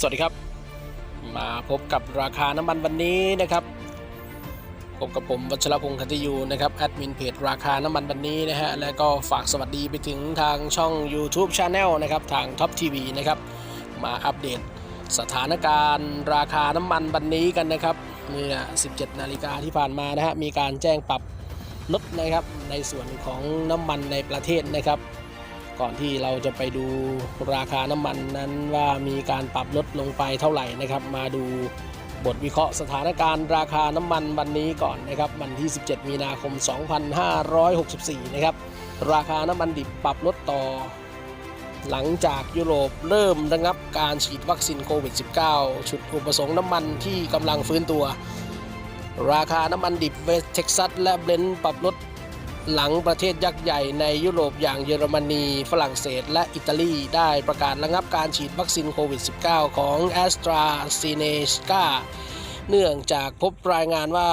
สวัสดีครับ มาพบกับราคาน้ำมันวันนี้นะครับพบกับผมวัชรพงศ์คันติยูนะครับแอดมินเพจราคาน้ำมันวันนี้นะฮะและก็ฝากสวัสดีไปถึงทางช่อง YouTube Channel นะครับทาง Top TV นะครับมาอัปเดตสถานการณ์ราคาน้ำมันวันนี้กันนะครับเมื่อ 17 นาฬิกาที่ผ่านมานะฮะมีการแจ้งปรับลดนะครับในส่วนของน้ำมันในประเทศนะครับ ก่อนที่เราจะไปดูราคาน้ำมันนั้นว่ามีการปรับลดลงไปเท่าไหร่นะครับ มาดูบทวิเคราะห์สถานการณ์ราคาน้ำมันวันนี้ก่อนนะครับวันที่ 17 มีนาคม 2564 นะครับราคาน้ำมันดิบปรับลดต่อ หลังจากยุโรปเริ่มระงับการฉีดวัคซีนโควิด -19 ชุดอุปสงค์น้ำมันที่กำลังฟื้นตัว ราคาน้ำมันดิบเวสเท็กซัสและเบรนท์ปรับลด หลังประเทศยักษ์ใหญ่ในยุโรปอย่างเยอรมนี ฝรั่งเศส และอิตาลี ได้ประกาศระงับการฉีดวัคซีนโควิด -19 ของ a s t r a z เซ e c a เนื่องจากพบรายงานว่า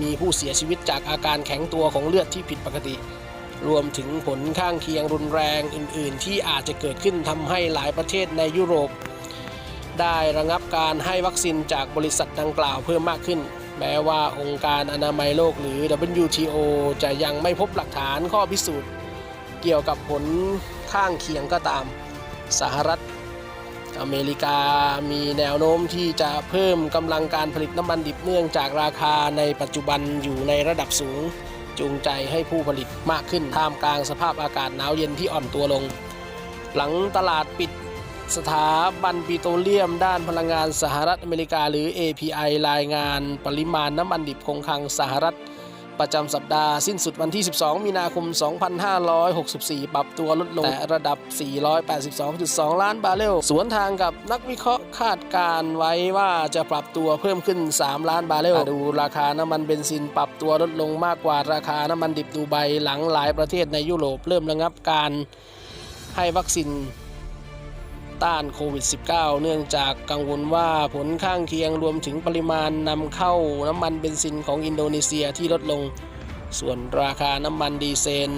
มีผู้เสียชีวิตจากอาการแข็งตัวของเลือดที่ผิดปกติ รวมถึงผลข้างเคียงรุนแรงอื่น ๆ ที่อาจจะเกิดขึ้นทำให้หลายประเทศในยุโรป ได้ระงับการให้วัคซีนจากบริษัทดังกล่าวเพิ่มมากขึ้น แม้ว่าองค์การอนามัยโลกหรือ WTO จะยังไม่พบหลักฐานข้อพิสูจน์ เกี่ยวกับผลข้างเคียงก็ตาม สหรัฐอเมริกามีแนวโน้มที่จะเพิ่มกำลังการผลิตน้ำมันดิบเนื่องจากราคาในปัจจุบันอยู่ในระดับสูง จูงใจให้ผู้ผลิตมากขึ้นท่ามกลางสภาพอากาศหนาวเย็นที่อ่อนตัวลง หลังตลาดปิด สถาบันปิโตรเลียมด้านพลังงานสหรัฐอเมริกาหรือ API รายงานปริมาณน้ำมันดิบคงคลังสหรัฐ ประจำสัปดาห์สิ้นสุดวันที่ 12 มีนาคม 2564 ปรับตัวลดลงแต่ระดับ 482.2 ล้านบาร์เรล สวนทางกับนักวิเคราะห์คาดการไว้ว่าจะปรับตัวเพิ่มขึ้น 3 ล้านบาร์เรล ดูราคาน้ำมันเบนซินปรับตัวลดลงมากกว่าราคาน้ำมันดิบดูไบหลังหลายประเทศในยุโรปเริ่มระงับการให้วัคซีน ต้านโควิด -19 เนื่องจากกังวลว่าผลข้างเคียงรวมถึงปริมาณนำเข้าน้ำมันเบนซินของอินโดนีเซียที่ลดลง ส่วนราคาน้ำมันดีเซล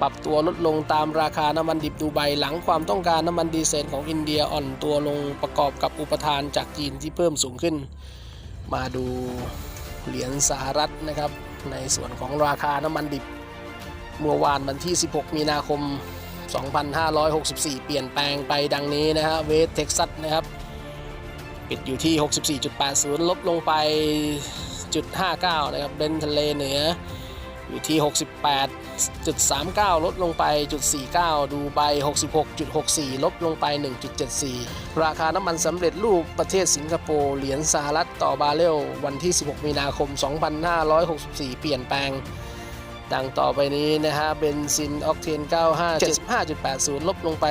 ปรับตัวลดลงตามราคาน้ำมันดิบดูไบหลังความต้องการน้ำมันดีเซลของอินเดียอ่อนตัวลงประกอบกับอุปทานจากจีนที่เพิ่มสูงขึ้น มาดูเหรียญสหรัฐนะครับ ในส่วนของราคาน้ำมันดิบ เมื่อวานวันที่ 16 มีนาคม 2,564 เปลี่ยนแปลงไปดังนี้นะฮะเวสเท็กซัสนะครับปิดอยู่ที่ 64.80 ลบลงไปจุด59 นะครับเบนทะเลเหนืออยู่ที่ 68.39 ลดลงไปจุด49 ดูไบ 66.64 ลบลงไป 1.74 ราคาน้ำมันสำเร็จรูปประเทศสิงคโปร์เหรียญสหรัฐต่อบาร์เรลวันที่ 16 มีนาคม 2564 เปลี่ยนแปลง ดังต่อไปนี้นะฮะเบนซินออกเทน 95 75.80 ลบลงไป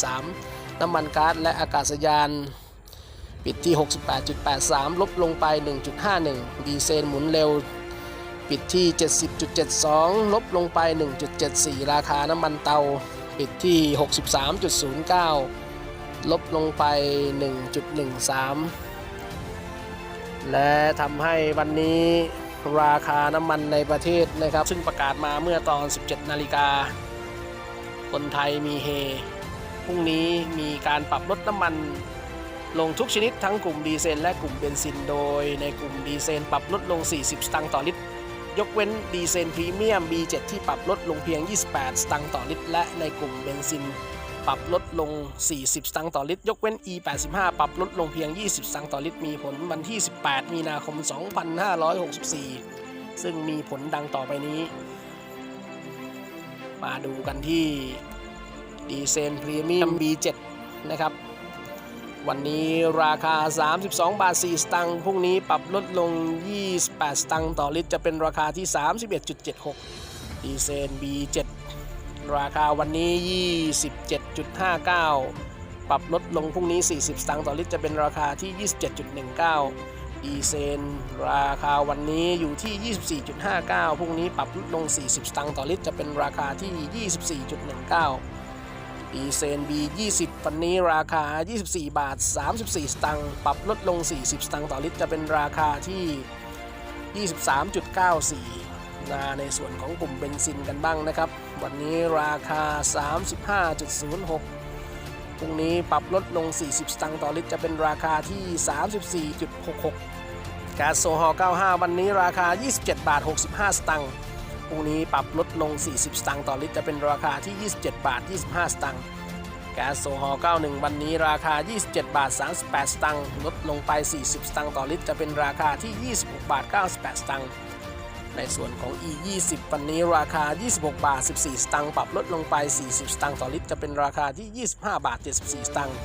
2.13 น้ำมันก๊าซและอากาศยาน ปิดที่ 68.83 ลบลงไป 1.51 ดีเซลหมุนเร็ว ปิดที่ 70.72 ลบลงไป 1.74 ราคาน้ำมันเตา ปิดที่ 63.09 ลบลงไป 1.13 และทำให้วันนี้ ราคาน้ำมันในประเทศนะครับ ซึ่งประกาศมาเมื่อตอน 17 นาฬิกา คนไทยมีเฮ พรุ่งนี้มีการปรับลดน้ำมันลงทุกชนิดทั้งกลุ่มดีเซลและกลุ่มเบนซินโดย ในกลุ่มดีเซลปรับลดลง 40 สตางค์ต่อลิตร ยกเว้นดีเซลพรีเมียม B7 ที่ปรับลดลงเพียง 28 สตางค์ต่อลิตร และในกลุ่มเบนซิน ปรับลดลง 40 สตางค์ต่อลิตร ยกเว้น E85 ปรับลดลงเพียง 20 สตางค์ต่อลิตร มีผลวันที่ 18 มีนาคม 2564 ซึ่งมีผลดังต่อไปนี้ มาดูกันที่ดีเซลพรีเมียม B7 นะครับ วันนี้ราคา 32 บาท 4 สตังค์ พรุ่งนี้ปรับลดลง 28 สตังค์ต่อลิตร จะเป็นราคาที่ 31.76 ดีเซล B7 ราคาวันนี้ 27.59 ปรับลดลงพรุ่งนี้ 40 สตางค์ต่อลิตรจะเป็นราคาที่ 27.19 ดีเซลราคาวันนี้อยู่ที่ 24.59 พรุ่งนี้ปรับลดลง 40 สตางค์ต่อลิตรจะเป็นราคาที่ 24.19 ดีเซล B20 วันนี้ราคา 24 บาท 34 สตางค์ปรับลดลง 40 สตางค์ต่อลิตรจะเป็นราคาที่ 23.94 นาในส่วนของกลุ่มเบนซินกันบ้างนะครับ วันนี้ราคา 35.06พรุ่งนี้ปรับลดลง 40 สตางค์ต่อลิตร จะเป็นราคาที่ 34.66ก๊าซโซฮอล์95 วันนี้ราคา 27 บาท 65 สตางค์พรุ่งนี้ปรับลดลง 40 สตางค์ต่อลิตร จะเป็นราคาที่ 27 บาท 25 สตางค์แก๊สโซฮอล์91 วันนี้ราคา 27 บาท 38 สตางค์ลดลงไป 40 สตางค์ต่อลิตร จะเป็นราคาที่ 26 บาท 98 สตางค์ ในส่วนของ E 20 วันนี้ราคา 26 บาท 14 สตางค์ปรับลดลงไป 40 สตางค์ต่อลิตร จะเป็นราคาที่ 25 บาท 74 สตางค์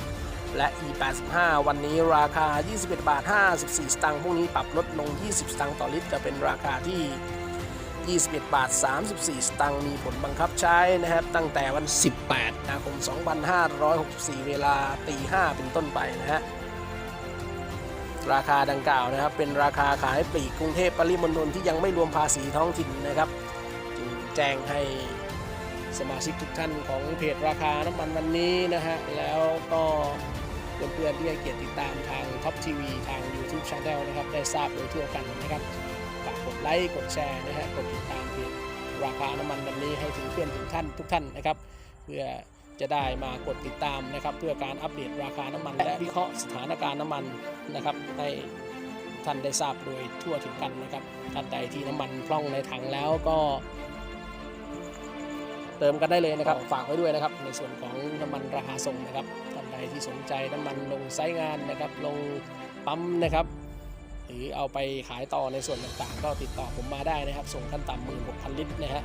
และ E 85 วันนี้ราคา 21 บาท 54 สตางค์พรุ่งนี้ปรับลดลง 20 สตางค์ต่อลิตร จะเป็นราคาที่ 21 บาท 34 สตางค์มีผลบังคับใช้นะครับ ตั้งแต่วัน 18มีนาคม 2564 เวลาตี 5 เป็นต้นไปนะฮะ ราคาดังกล่าวนะครับ เป็นราคาขายปลีกกรุงเทพปริมณฑลที่ยังไม่รวมภาษีท้องถิ่นนะครับจึงแจ้งให้สมาชิกทุกท่านของเพจราคาน้ำมันวันนี้นะฮะแล้วก็เพื่อนๆที่ให้เกียรติติดตามทางท็อปทีวีทาง YouTube Channel นะครับได้ทราบโดยทั่วกันนะครับฝากกดไลค์กดแชร์นะฮะกดติดตามเพจราคาน้ำมันวันนี้ให้ถึงเพื่อนถึงท่านทุกท่านนะครับ เพื่อ จะได้มากดติดตามนะครับ เพื่อการอัปเดตราคาน้ำมัน และวิเคราะห์สถานการณ์น้ำมันนะครับให้ท่านได้ทราบโดยทั่วถึงกันนะครับท่านใดที่น้ำมันพร่องในถังแล้วก็เติมกันได้เลยนะครับฝากไว้ด้วยนะครับ ในส่วนของน้ำมันราคาส่งนะครับท่านใดที่สนใจน้ำมันลงไซต์งานนะครับ ลงปั๊มนะครับ หรือเอาไปขายต่อในส่วนต่างๆ ก็ติดต่อผมมาได้นะครับ ส่งขั้นต่ำหมื่นหกพันลิตรนะฮะ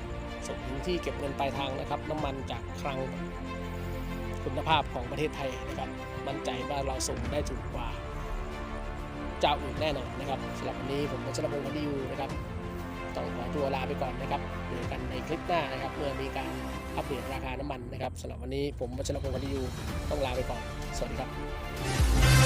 ส่งถึงที่เก็บเงินปลายทางนะครับ น้ำมันจากคลัง คุณภาพของประเทศไทยนะครับมั่นใจว่าเราส่งได้ถูกกว่าเจ้าอื่นแน่นอนนะครับสำหรับวันนี้ผมวัชรพงศ์พันธิยูนะครับต้องขอตัวลาไปก่อนนะครับเจอกันในคลิปหน้านะครับเมื่อมีการอัปเดตราคาน้ำมันนะครับสำหรับวันนี้ผมวัชรพงศ์พันธิยูต้องลาไปก่อน สวัสดีครับ